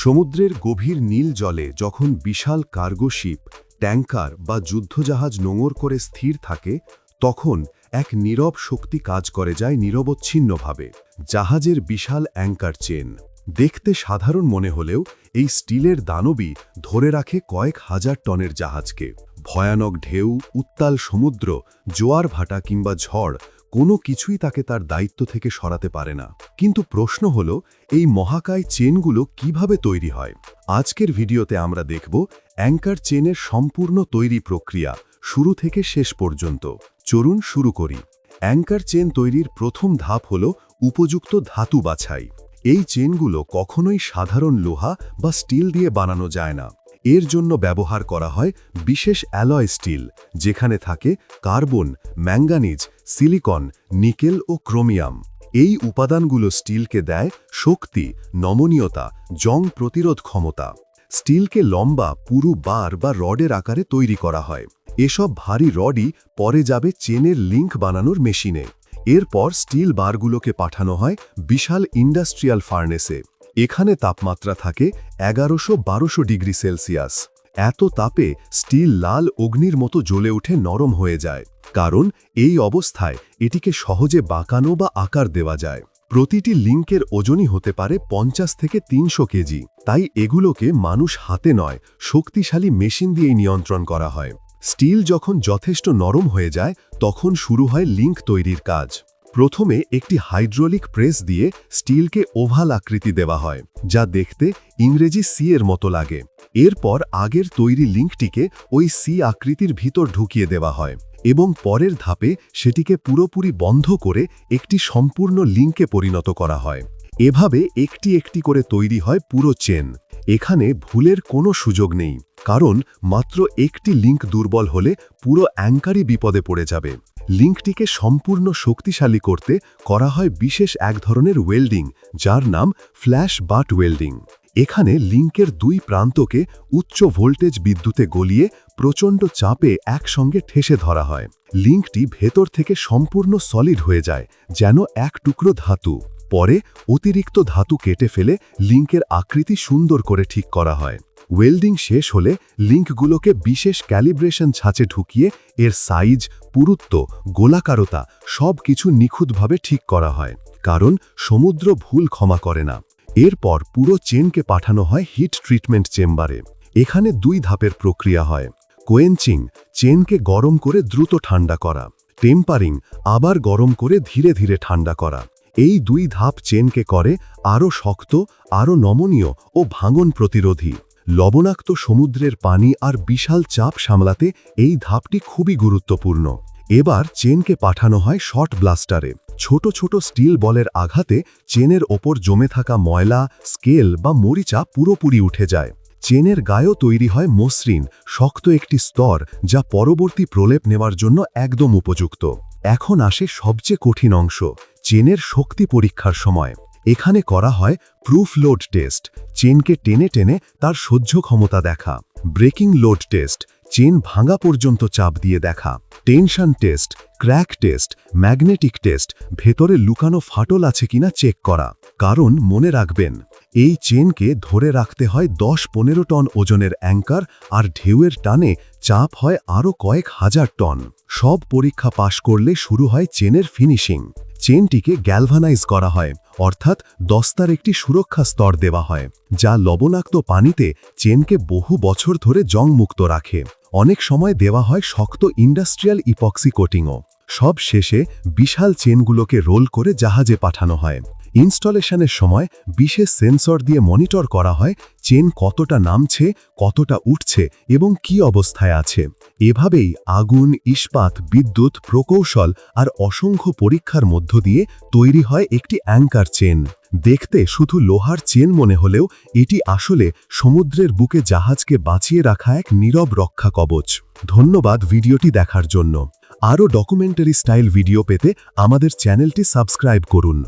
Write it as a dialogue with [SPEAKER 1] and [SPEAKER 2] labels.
[SPEAKER 1] সমুদ্রের গভীর নীল জলে যখন বিশাল কার্গো শিপ, ট্যাঙ্কার বা যুদ্ধজাহাজ নোঙর করে স্থির থাকে, তখন এক নীরব শক্তি কাজ করে যায় নিরবচ্ছিন্নভাবে, জাহাজের বিশাল অ্যাঙ্কার চেন। দেখতে সাধারণ মনে হলেও এই স্টিলের দানবী ধরে রাখে কয়েক হাজার টনের জাহাজকে। ভয়ানক ঢেউ, উত্তাল সমুদ্র, জোয়ার ভাটা কিংবা ঝড় কোনো কিছুই তাকে তার দায়িত্ব থেকে সরাতে পারে না। কিন্তু প্রশ্ন হল, এই মহাকায় চেনগুলো কীভাবে তৈরি হয়? আজকের ভিডিওতে আমরা দেখব অ্যাঙ্কার চেনের সম্পূর্ণ তৈরি প্রক্রিয়া, শুরু থেকে শেষ পর্যন্ত। চলুন শুরু করি। অ্যাঙ্কার চেন তৈরির প্রথম ধাপ হল উপযুক্ত ধাতু বাছাই। এই চেনগুলো কখনোই সাধারণ লোহা বা স্টিল দিয়ে বানানো যায় না। এর জন্য ব্যবহার করা হয় বিশেষ অ্যালয় স্টিল, যেখানে থাকে কার্বন, ম্যাঙ্গানিজ, সিলিকন, নিকেল ও ক্রোমিয়াম। এই উপাদানগুলো স্টিলকে দেয় শক্তি, নমনীয়তা, জং প্রতিরোধ ক্ষমতা। স্টিলকে লম্বা, পুরু বার বা রডের আকারে তৈরি করা হয়। এসব ভারী রডই পরে যাবে চেনের লিঙ্ক বানানোর মেশিনে। এরপর স্টিল বারগুলোকে পাঠানো হয় বিশাল ইন্ডাস্ট্রিয়াল ফার্নেসে। এখানে তাপমাত্রা থাকে এগারোশো বারোশো ডিগ্রি সেলসিয়াস। এত তাপে স্টিল লাল অগ্নির মতো জ্বলে উঠে নরম হয়ে যায়। কারণ এই অবস্থায় এটিকে সহজে বাঁকানো বা আকার দেওয়া যায়। প্রতিটি লিঙ্কের ওজনই হতে পারে পঞ্চাশ থেকে তিনশো কেজি। তাই এগুলোকে মানুষ হাতে নয়, শক্তিশালী মেশিন দিয়েই নিয়ন্ত্রণ করা হয়। স্টিল যখন যথেষ্ট নরম হয়ে যায়, তখন শুরু হয় লিঙ্ক তৈরির কাজ। প্রথমে একটি হাইড্রোলিক প্রেস দিয়ে স্টিলকে ওভাল আকৃতি দেওয়া হয়, যা দেখতে ইংরেজি সি এর মতো লাগে। এরপর আগের তৈরি লিঙ্কটিকে ওই সি আকৃতির ভিতর ঢুকিয়ে দেওয়া হয় এবং পরের ধাপে সেটিকে পুরোপুরি বন্ধ করে একটি সম্পূর্ণ লিঙ্কে পরিণত করা হয়। এভাবে একটি একটি করে তৈরি হয় পুরো চেন। এখানে ভুলের কোনো সুযোগ নেই, কারণ মাত্র একটি লিঙ্ক দুর্বল হলে পুরো অ্যাঙ্কারই বিপদে পড়ে যাবে। লিঙ্কটিকে সম্পূর্ণ শক্তিশালী করতে করা হয় বিশেষ এক ধরনের ওয়েল্ডিং, যার নাম ফ্ল্যাশ বাট ওয়েল্ডিং। এখানে লিঙ্কের দুই প্রান্তকে উচ্চ ভোল্টেজ বিদ্যুতে গলিয়ে প্রচণ্ড চাপে একসঙ্গে ঠেসে ধরা হয়। লিঙ্কটি ভেতর থেকে সম্পূর্ণ সলিড হয়ে যায়, যেন এক টুকরো ধাতু। পরে অতিরিক্ত ধাতু কেটে ফেলে লিঙ্কের আকৃতি সুন্দর করে ঠিক করা হয়। ওয়েল্ডিং শেষ হলে লিঙ্কগুলোকে বিশেষ ক্যালিব্রেশন ছাঁচে ঢুকিয়ে এর সাইজ পুরুত্ব, গোলাকারতা সব কিছু নিখুঁতভাবে ঠিক করা হয়। কারণ সমুদ্র ভুল ক্ষমা করে না। এরপর পুরো চেনকে পাঠানো হয় হিট ট্রিটমেন্ট চেম্বারে এখানে দুই ধাপের প্রক্রিয়া হয়। কোয়েঞ্চিং চেনকে গরম করে দ্রুত ঠান্ডা করা। টেম্পারিং আবার গরম করে ধীরে ধীরে ঠান্ডা করা। এই দুই ধাপ চেনকে করে আরও শক্ত, আরও নমনীয় ও ভাঙন প্রতিরোধী। লবণাক্ত সমুদ্রের পানি আর বিশাল চাপ সামলাতে এই ধাপটি খুবই গুরুত্বপূর্ণ। এবার চেনকে পাঠানো হয় শর্ট ব্লাস্টারে। ছোট ছোট স্টিল বলের আঘাতে চেনের ওপর জমে থাকা ময়লা, স্কেল বা মরিচা পুরোপুরি উঠে যায়। চেনের গায়েও তৈরি হয় মসৃণ, শক্ত একটি স্তর যা পরবর্তী প্রলেপ নেওয়ার জন্য একদম উপযুক্ত। এখন আসে সবচেয়ে কঠিন অংশ, চেনের শক্তি পরীক্ষার সময়। এখানে করা হয় প্রুফ লোড টেস্ট চেনকে টেনে টেনে তার সহ্য ক্ষমতা দেখা ব্রেকিং লোড টেস্ট চেন ভাঙা পর্যন্ত চাপ দিয়ে দেখা tension test crack test magnetic test ভেতরে লুকানো ফাটল আছে কিনা চেক করা। কারণ মনে রাখবেন, এই চেনকে ধরে রাখতে হয় দশ পনেরো টন ওজনের অ্যাঙ্কার আর ঢেউয়ের টানে চাপ হয় আরও কয়েক হাজার টন। সব পরীক্ষা পাশ করলে শুরু হয় চেনের ফিনিশিং চেনটিকে গ্যালভানাইজ করা হয়, অর্থাৎ দস্তার একটি সুরক্ষা স্তর দেওয়া হয়, যা লবণাক্ত পানিতে চেনকে বহু বছর ধরে জংমুক্ত রাখে। অনেক সময় দেওয়া হয় শক্ত ইন্ডাস্ট্রিয়াল ইপক্সি কোটিংও। সব শেষে বিশাল চেনগুলোকে রোল করে জাহাজে পাঠানো হয়। ইনস্টলেশনের সময় বিশেষ সেন্সর দিয়ে মনিটর করা হয় চেন কতটা নামছে, কতটা উঠছে এবং কি অবস্থায় আছে। এভাবেই আগুন, ইস্পাত, বিদ্যুৎ, প্রকৌশল আর অসংখ্য পরীক্ষার মধ্য দিয়ে তৈরি হয় একটি অ্যাঙ্কার চেন। দেখতে শুধু লোহার চেন মনে হলেও এটি আসলে সমুদ্রের বুকে জাহাজকে বাঁচিয়ে রাখা এক নীরব রক্ষা কবচ। ধন্যবাদ ভিডিওটি দেখার জন্য। আরও ডকুমেন্টারি স্টাইল ভিডিও পেতে আমাদের চ্যানেলটি সাবস্ক্রাইব করুন।